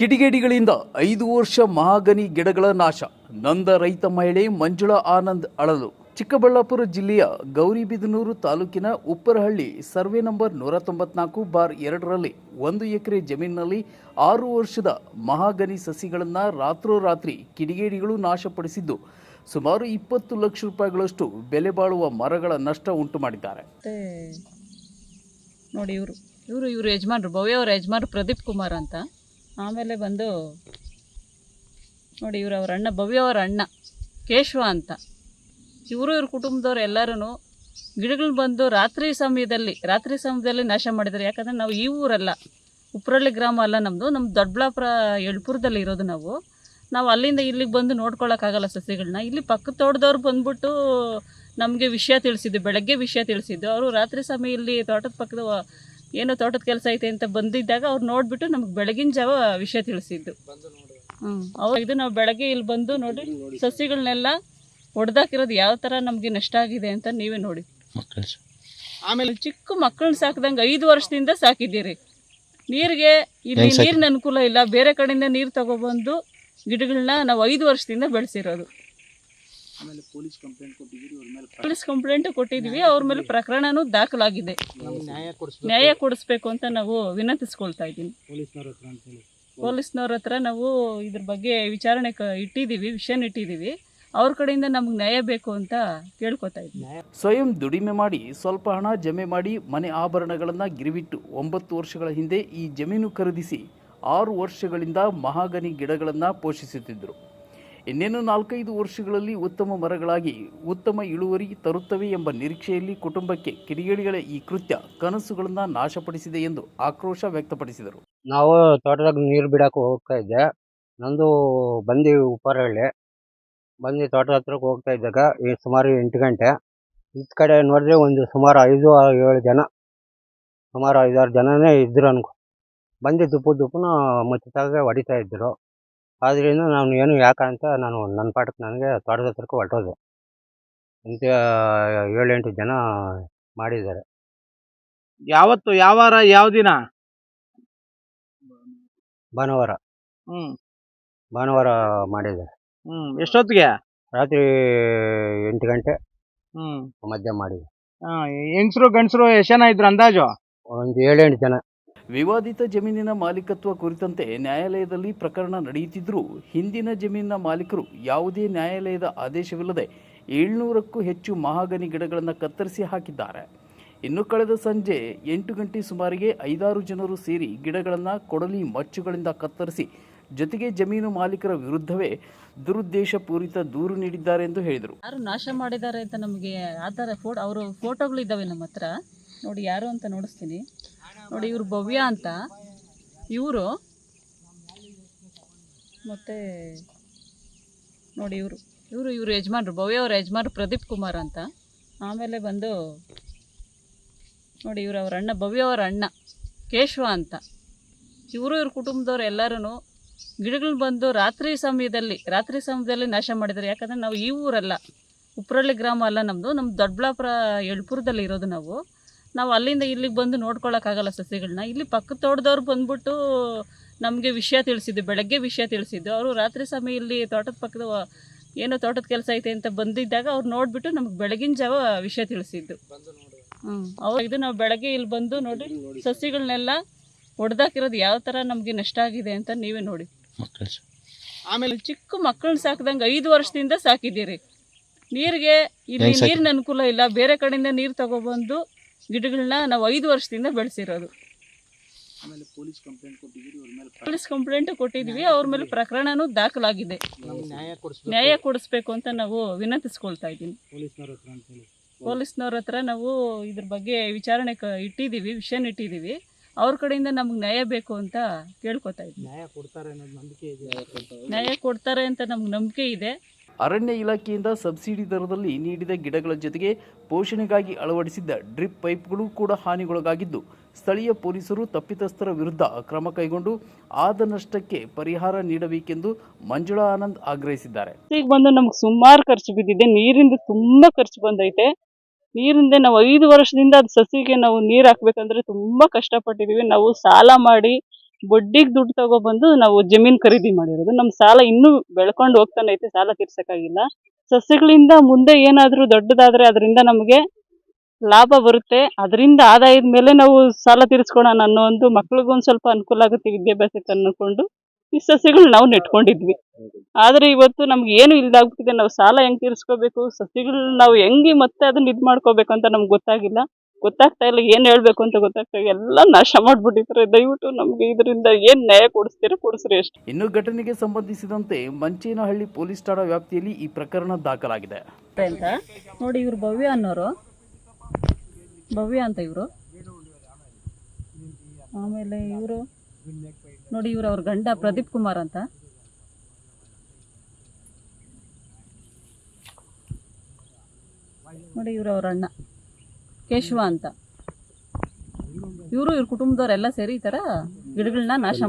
ಕಿಡಿಗೇಡಿಗಳಿಂದ ಐದು ವರ್ಷ ಮಹಾಗನಿ ಗಿಡಗಳ ನಾಶ. ನಂದ ರೈತ ಮಹಿಳೆ ಮಂಜುಳಾ ಆನಂದ್ ಅಳಲು. ಚಿಕ್ಕಬಳ್ಳಾಪುರ ಜಿಲ್ಲೆಯ ಗೌರಿಬಿದನೂರು ತಾಲೂಕಿನ ಉಪ್ಪರಹಳ್ಳಿ ಸರ್ವೆ ನಂಬರ್ ನೂರ ತೊಂಬತ್ನಾಲ್ಕು ಬಾರ್ ಎರಡರಲ್ಲಿ ಒಂದು ಎಕರೆ ಜಮೀನಿನಲ್ಲಿ ಆರು ವರ್ಷದ ಮಹಾಗನಿ ಸಸಿಗಳನ್ನು ರಾತ್ರೋರಾತ್ರಿ ಕಿಡಿಗೇಡಿಗಳು ನಾಶಪಡಿಸಿದ್ದು ಸುಮಾರು ಇಪ್ಪತ್ತು ಲಕ್ಷ ರೂಪಾಯಿಗಳಷ್ಟು ಬೆಲೆ ಬಾಳುವ ಮರಗಳ ನಷ್ಟ ಉಂಟು ಮಾಡಿದ್ದಾರೆ. ನೋಡಿ ಇವರು. ಇವರು ಇವರು ಯಜಮಾನ್ರು, ಭವ್ಯ ಅವರ ಯಜಮಾನ್ರು ಪ್ರದೀಪ್ ಕುಮಾರ್ ಅಂತ. ಆಮೇಲೆ ಬಂದು, ನೋಡಿ ಇವರು ಅವ್ರ ಅಣ್ಣ ಭವ್ಯ ಅವ್ರ ಅಣ್ಣ, ಕೇಶವ ಅಂತ. ಇವರು ಇವ್ರ ಕುಟುಂಬದವ್ರು ಎಲ್ಲರೂ ಗಿಡಗಳು ಬಂದು ರಾತ್ರಿ ಸಮಯದಲ್ಲಿ ರಾತ್ರಿ ಸಮಯದಲ್ಲಿ ನಾಶ ಮಾಡಿದ್ದಾರೆ ಯಾಕಂದರೆ ನಾವು ಈ ಊರಲ್ಲ, ಉಪ್ರಳ್ಳಿ ಗ್ರಾಮ ಅಲ್ಲ ನಮ್ಮದು ನಮ್ಮ ದೊಡ್ಡಬಳ್ಳಾಪುರ ಯಳ್ಪುರದಲ್ಲಿ ಇರೋದು ನಾವು. ನಾವು ಅಲ್ಲಿಂದ ಇಲ್ಲಿಗೆ ಬಂದು ನೋಡ್ಕೊಳ್ಳೋಕ್ಕಾಗಲ್ಲ ಸಸಿಗಳನ್ನ ಇಲ್ಲಿ ಪಕ್ಕದ ತೋಟದವ್ರು ಬಂದ್ಬಿಟ್ಟು ನಮಗೆ ವಿಷಯ ತಿಳಿಸಿದ್ದು, ಬೆಳಗ್ಗೆ ವಿಷಯ ತಿಳಿಸಿದ್ದು. ಅವರು ರಾತ್ರಿ ಸಮಯ ಇಲ್ಲಿ ತೋಟದ ಪಕ್ಕದ ಏನೋ ತೋಟದ ಕೆಲಸ ಐತೆ ಅಂತ ಬಂದಿದ್ದಾಗ ಅವ್ರು ನೋಡಿಬಿಟ್ಟು ನಮ್ಗೆ ಬೆಳಗಿನ ಜಾವ ವಿಷಯ ತಿಳಿಸಿದ್ದು. ಹ್ಞೂ ಅವ್ರು ಇದು ನಾವು ಬೆಳಗ್ಗೆ ಇಲ್ಲಿ ಬಂದು ನೋಡಿ ಸಸಿಗಳನ್ನೆಲ್ಲ ಹೊಡೆದಾಕಿರೋದು ಯಾವ ಥರ ನಮಗೆ ನಷ್ಟ ಆಗಿದೆ ಅಂತ ನೀವೇ ನೋಡಿ. ಆಮೇಲೆ ಚಿಕ್ಕ ಮಕ್ಕಳನ್ನ ಸಾಕಿದಂಗೆ ಐದು ವರ್ಷದಿಂದ ಸಾಕಿದ್ದೀರಿ. ನೀರಿಗೆ ಇಲ್ಲಿ ನೀರಿನ ಅನುಕೂಲ ಇಲ್ಲ. ಬೇರೆ ಕಡೆಯಿಂದ ನೀರು ತಗೊಬಂದು ಗಿಡಗಳನ್ನ ನಾವು ಐದು ವರ್ಷದಿಂದ ಬೆಳೆಸಿರೋದು. ಆಮೇಲೆ ಪೊಲೀಸ್ ಕಂಪ್ಲೇಂಟ್ ಕೊಟ್ಟಿದ್ದೀರಿ ಅವ್ರ ಮೇಲೆ ಪೊಲೀಸ್ ಕಂಪ್ಲೇಂಟ್ ಕೊಟ್ಟಿದ್ವಿ ಅವ್ರ ಮೇಲೆ ಪ್ರಕರಣನೂ ದಾಖಲಾಗಿದೆ. ನ್ಯಾಯ ಕೊಡಿಸ್ಬೇಕು. ನ್ಯಾಯ ಕೊಡಿಸ್ಬೇಕು ಅಂತ ನಾವು ವಿನಂತಿಸ್ಕೊಳ್ತಾ ಇದ್ದೀನಿ. ಪೊಲೀಸ್ನವ್ರ ಹತ್ರ ಅಂತೇಳಿ ಪೊಲೀಸ್ನವ್ರ ಹತ್ರ ನಾವು ಇದ್ರ ಬಗ್ಗೆ ವಿಚಾರಣೆ ಕ ಇಟ್ಟಿದ್ದೀವಿ ವಿಷಯನ ಇಟ್ಟಿದ್ದೀವಿ. ಅವ್ರ ಕಡೆಯಿಂದ ನಮ್ಗೆ ನ್ಯಾಯ ಬೇಕು ಅಂತ ಕೇಳ್ಕೊತಾ ಇದ್ದೀನಿ. ಸ್ವಯಂ ದುಡಿಮೆ ಮಾಡಿ ಸ್ವಲ್ಪ ಹಣ ಜಮೆ ಮಾಡಿ ಮನೆ ಆಭರಣಗಳನ್ನು ಗಿರಿವಿಟ್ಟು ಒಂಬತ್ತು ವರ್ಷಗಳ ಹಿಂದೆ ಈ ಜಮೀನು ಖರೀದಿಸಿ ಆರು ವರ್ಷಗಳಿಂದ ಮಹಾಗನಿ ಗಿಡಗಳನ್ನು ಪೋಷಿಸುತ್ತಿದ್ದರು ಇನ್ನೇನು ನಾಲ್ಕೈದು ವರ್ಷಗಳಲ್ಲಿ ಉತ್ತಮ ಮರಗಳಾಗಿ ಉತ್ತಮ ಇಳುವರಿ ತರುತ್ತವೆ ಎಂಬ ನಿರೀಕ್ಷೆಯಲ್ಲಿ ಕುಟುಂಬಕ್ಕೆ ಕಿಡಿಗೇಡಿಗಳ ಈ ಕೃತ್ಯ ಕನಸುಗಳನ್ನು ನಾಶಪಡಿಸಿದೆ ಎಂದು ಆಕ್ರೋಶ ವ್ಯಕ್ತಪಡಿಸಿದರು. ನಾವು ತೋಟದಾಗ ನೀರು ಬಿಡಕ್ಕೆ ಹೋಗ್ತಾ ಇದ್ದೆ. ನಂದು ಬಂದಿ ಉಪರಹಳ್ಳಿ ಬಂದು ತೋಟದ ಹತ್ರಕ್ಕೆ ಹೋಗ್ತಾ ಇದ್ದಾಗ ಈ ಸುಮಾರು ಎಂಟು ಗಂಟೆ. ಈ ಕಡೆ ನೋಡಿದ್ರೆ ಒಂದು ಸುಮಾರು ಐದು, ಏಳು ಜನ, ಸುಮಾರು ಐದಾರು ಜನನೇ ಇದ್ರು ಅನ್ಕೊ. ಬಂದು ದುಪ್ಪು ದುಪ್ಪನ ಮುಚ್ಚಿತಾಗ ಹೊಡಿತಾ ಇದ್ದರು ಆದ್ರಿಂದ ನಾನು ಏನು ಯಾಕಂತ ನಾನು ನನ್ನ ಪಾಠಕ್ಕೆ ನನಗೆ ತೋಟದ ಹತ್ರಕ್ಕೆ ಹೊರಟೋದೆ. ಇಂಥ ಏಳೆಂಟು ಜನ ಮಾಡಿದ್ದಾರೆ. ಯಾವತ್ತು ಯಾವ ವಾರ ಯಾವ ದಿನ? ಭಾನುವಾರ. ಹ್ಮ್. ಭಾನುವಾರ ಮಾಡಿದ್ದಾರೆ. ಹ್ಮ್ ಎಷ್ಟೊತ್ತಿಗೆ? ರಾತ್ರಿ ಎಂಟು ಗಂಟೆ. ಹ್ಮ್. ಮಧ್ಯ ಮಾಡಿದೆ. ಹೆಂಗಸರು ಗಂಡಸರು ಎಷ್ಟು ಜನ ಇದ್ರು ಅಂದಾಜು? ಒಂದು ಏಳೆಂಟು ಜನ. ವಿವಾದಿತ ಜಮೀನಿನ ಮಾಲೀಕತ್ವ ಕುರಿತಂತೆ ನ್ಯಾಯಾಲಯದಲ್ಲಿ ಪ್ರಕರಣ ನಡೆಯುತ್ತಿದ್ದರೂ ಹಿಂದಿನ ಜಮೀನಿನ ಮಾಲೀಕರು ಯಾವುದೇ ನ್ಯಾಯಾಲಯದ ಆದೇಶವಿಲ್ಲದೆ ಏಳ್ನೂರಕ್ಕೂ ಹೆಚ್ಚು ಮಹಾಗನಿ ಗಿಡಗಳನ್ನು ಕತ್ತರಿಸಿ ಹಾಕಿದ್ದಾರೆ. ಇನ್ನು ಕಳೆದ ಸಂಜೆ ಎಂಟು ಗಂಟೆ ಸುಮಾರಿಗೆ ಐದಾರು ಜನರು ಸೇರಿ ಗಿಡಗಳನ್ನು ಕೊಡಲಿ ಮಚ್ಚುಗಳಿಂದ ಕತ್ತರಿಸಿ ಜೊತೆಗೆ ಜಮೀನು ಮಾಲೀಕರ ವಿರುದ್ಧವೇ ದುರುದ್ದೇಶಪೂರಿತ ದೂರು ನೀಡಿದ್ದಾರೆ ಎಂದು ಹೇಳಿದರು. ಯಾರು ನಾಶ ಮಾಡಿದ್ದಾರೆ ಅಂತ ನಮಗೆ ಆ ಥರ ಫೋಟೋ ಅವರು ಫೋಟೋಗಳಿದ್ದಾವೆ ನಮ್ಮ ಹತ್ರ. ನೋಡಿ ಯಾರು ಅಂತ ನೋಡಿಸ್ತೀನಿ. ನೋಡಿ ಇವರು ಭವ್ಯ ಅಂತ. ಇವರು ಮತ್ತು ನೋಡಿ ಇವರು. ಇವರು ಇವರು ಯಜಮಾನ್ರು ಭವ್ಯ ಅವ್ರ ಯಜಮಾನ್ರು ಪ್ರದೀಪ್ ಕುಮಾರ್ ಅಂತ. ಆಮೇಲೆ ಬಂದು ನೋಡಿ ಇವರು ಅವ್ರ ಅಣ್ಣ ಭವ್ಯ ಅವ್ರ ಅಣ್ಣ, ಕೇಶವ ಅಂತ. ಇವರು ಇವ್ರ ಕುಟುಂಬದವ್ರು ಎಲ್ಲರೂ ಗಿಡಗಳು ಬಂದು ರಾತ್ರಿ ಸಮಯದಲ್ಲಿ ರಾತ್ರಿ ಸಮಯದಲ್ಲಿ ನಾಶ ಮಾಡಿದ್ದಾರೆ ಯಾಕಂದರೆ ನಾವು ಈ ಊರಲ್ಲ, ಉಪ್ರಳ್ಳಿ ಗ್ರಾಮ ಅಲ್ಲ ನಮ್ಮದು ನಮ್ಮ ದೊಡ್ಡಬಳ್ಳಾಪುರ, ಯಳ್ಪುರದಲ್ಲಿ ಇರೋದು ನಾವು. ನಾವು ಅಲ್ಲಿಂದ ಇಲ್ಲಿಗೆ ಬಂದು ನೋಡ್ಕೊಳ್ಳೋಕ್ಕಾಗಲ್ಲ ಸಸಿಗಳನ್ನ ಇಲ್ಲಿ ಪಕ್ಕದ ತೋಟದವ್ರು ಬಂದ್ಬಿಟ್ಟು ನಮಗೆ ವಿಷಯ ತಿಳಿಸಿದ್ದು ಬೆಳಗ್ಗೆ ವಿಷಯ ತಿಳಿಸಿದ್ದು. ಅವರು ರಾತ್ರಿ ಸಮಯ ಇಲ್ಲಿ ತೋಟದ ಪಕ್ಕದ ಏನೋ ತೋಟದ ಕೆಲಸ ಐತೆ ಅಂತ ಬಂದಿದ್ದಾಗ ಅವ್ರು ನೋಡಿಬಿಟ್ಟು ನಮ್ಗೆ ಬೆಳಗಿನ ಜಾವ ವಿಷಯ ತಿಳಿಸಿದ್ದು. ಹ್ಞೂ ಅವ್ರು ಇದು ನಾವು ಬೆಳಗ್ಗೆ ಇಲ್ಲಿ ಬಂದು ನೋಡಿ ಸಸಿಗಳನ್ನೆಲ್ಲ ಹೊಡೆದಾಕಿರೋದು ಯಾವ ಥರ ನಮಗೆ ನಷ್ಟ ಆಗಿದೆ ಅಂತ ನೀವೇ ನೋಡಿ. ಆಮೇಲೆ ಚಿಕ್ಕ ಮಕ್ಕಳನ್ನ ಸಾಕ್ದಂಗೆ ಐದು ವರ್ಷದಿಂದ ಸಾಕಿದ್ದೀರಿ. ನೀರಿಗೆ ಇಲ್ಲಿ ನೀರಿನ ಅನುಕೂಲ ಇಲ್ಲ. ಬೇರೆ ಕಡೆಯಿಂದ ನೀರು ತಗೊಬಂದು ಗಿಡಗಳನ್ನ ನಾವು ಐದು ವರ್ಷದಿಂದ ಬೆಳೆಸಿರೋದು. ಪೊಲೀಸ್ ಕಂಪ್ಲೇಂಟ್ ಕೊಟ್ಟಿದೀವಿ ಅವ್ರ ಮೇಲೆ ಪ್ರಕರಣನೂ ದಾಖಲಾಗಿದೆ. ನ್ಯಾಯ ಕೊಡಿಸ್ಬೇಕು. ಅಂತ ನಾವು ವಿನಂತಿಸ್ಕೊಳ್ತಾ ಇದ್ದೀನಿ. ಪೊಲೀಸ್ನವ್ರ ಹತ್ರ ನಾವು ಇದ್ರ ಬಗ್ಗೆ ವಿಚಾರಣೆ ಕ ಇಟ್ಟಿದ್ದೀವಿ ವಿಷಯನ ಇಟ್ಟಿದ್ದೀವಿ. ಅವ್ರ ಕಡೆಯಿಂದ ನಮ್ಗೆ ನ್ಯಾಯ ಬೇಕು ಅಂತ ಕೇಳ್ಕೊತಾ ಇದ್ದೀವಿ ನ್ಯಾಯ ಕೊಡ್ತಾರೆ ಅನ್ನೋದು ನಂಬಿಕೆ ಇದೆ ನ್ಯಾಯ ಕೊಡ್ತಾರೆ ಅಂತ ನಮ್ಗೆ ನಂಬಿಕೆ ಇದೆ. ಅರಣ್ಯ ಇಲಾಖೆಯಿಂದ ಸಬ್ಸಿಡಿ ದರದಲ್ಲಿ ನೀಡಿದ ಗಿಡಗಳ ಜೊತೆಗೆ ಪೋಷಣೆಗಾಗಿ ಅಳವಡಿಸಿದ್ದ ಡ್ರಿಪ್ ಪೈಪ್ಗಳು ಕೂಡ ಹಾನಿಗೊಳಗಾಗಿದ್ದು, ಸ್ಥಳೀಯ ಪೊಲೀಸರು ತಪ್ಪಿತಸ್ಥರ ವಿರುದ್ಧ ಕ್ರಮ ಕೈಗೊಂಡು ಆದ ನಷ್ಟಕ್ಕೆ ಪರಿಹಾರ ನೀಡಬೇಕೆಂದು ಮಂಜುಳಾ ಆನಂದ್ ಆಗ್ರಹಿಸಿದ್ದಾರೆ. ಈಗ ಬಂದು ನಮ್ಗೆ ಸುಮಾರು ಖರ್ಚು ಬಿದ್ದಿದೆ. ನೀರಿಂದ ತುಂಬಾ ಖರ್ಚು ಬಂದೈತೆ. ನೀರಿಂದ ನಾವು ಐದು ವರ್ಷದಿಂದ ಅದು ಸಸಿಗೆ ನಾವು ನೀರು ಹಾಕ್ಬೇಕಂದ್ರೆ ತುಂಬಾ ಕಷ್ಟಪಟ್ಟಿದೀವಿ. ನಾವು ಸಾಲ ಮಾಡಿ ಬಡ್ಡಿಗೆ ದುಡ್ಡು ತಗೊಬಂದು ನಾವು ಜಮೀನ್ ಖರೀದಿ ಮಾಡಿರೋದು. ನಮ್ಮ ಸಾಲ ಇನ್ನೂ ಬೆಳ್ಕೊಂಡು ಹೋಗ್ತಾನೆ ಐತೆ, ಸಾಲ ತೀರ್ಸಕ್ಕಾಗಿಲ್ಲ. ಸಸ್ಯಗಳಿಂದ ಮುಂದೆ ಏನಾದರೂ ದೊಡ್ಡದಾದ್ರೆ ಅದರಿಂದ ನಮಗೆ ಲಾಭ ಬರುತ್ತೆ. ಅದರಿಂದ ಆದಾಯದ ಮೇಲೆ ನಾವು ಸಾಲ ತೀರಿಸ್ಕೊಳೋಣ ಅನ್ನೋ ಒಂದು ಮಕ್ಳಿಗೊಂದು ಸ್ವಲ್ಪ ಅನುಕೂಲ ಆಗುತ್ತೆ ವಿದ್ಯಾಭ್ಯಾಸಕ್ಕೆ ಅನ್ಕೊಂಡು ಈ ಸಸ್ಯಗಳು ನಾವು ನೆಟ್ಕೊಂಡಿದ್ವಿ. ಆದರೆ ಇವತ್ತು ನಮ್ಗೆ ಏನು ಇಲ್ದಾಗ್ಬಿಟ್ಟಿದೆ ನಾವು ಸಾಲ ಹೆಂಗ್ ತೀರಿಸ್ಕೋಬೇಕು, ಸಸ್ಯಗಳು ನಾವು ಹೆಂಗೆ ಮತ್ತೆ ಅದನ್ನ ಇದು ಮಾಡ್ಕೋಬೇಕು ಅಂತ ನಮ್ಗೆ ಗೊತ್ತಾಗಿಲ್ಲ. ಗೊತ್ತಾಗ್ತಾ ಇಲ್ಲ ಏನು ಹೇಳ್ಬೇಕು ಅಂತ ಗೊತ್ತಾಗ್ತಾ ಇಲ್ಲ. ಎಲ್ಲ ನಾಶ ಮಾಡ್ಬಿಟ್ಟಿದ್ದಾರೆ ದಯವಿಟ್ಟು ನಮ್ಗೆ ಇದರಿಂದ ಏನು ನ್ಯಾಯ ಕೊಡಿಸ್ತೀರ ಕೊಡಿಸ್ರಿ ಅಷ್ಟೇ. ಇನ್ನು ಘಟನೆಗೆ ಸಂಬಂಧಿಸಿದಂತೆ ಮಂಚೇನಹಳ್ಳಿ ಪೊಲೀಸ್ ಠಾಣಾ ವ್ಯಾಪ್ತಿಯಲ್ಲಿ ಈ ಪ್ರಕರಣ ದಾಖಲಾಗಿದೆ. ಅಂತ. ನೋಡಿ ಇವ್ರು ಭವ್ಯ ಅನ್ನೋರು. ಭವ್ಯ ಅಂತ ಇವರು. ಆಮೇಲೆ ಇವರು ನೋಡಿ ಇವ್ರು ಅವ್ರ ಗಂಡ ಪ್ರದೀಪ್ ಕುಮಾರ್ ಅಂತ. ನೋಡಿ ಇವ್ರು ಅವ್ರ ಅಣ್ಣ. ಕೇಶವ ಅಂತ. ಇವರು ಇವ್ರ ಕುಟುಂಬದವರೆಲ್ಲ ಸೇರಿ ಈ ಥರ ಗಿಡಗಳನ್ನ ನಾಶ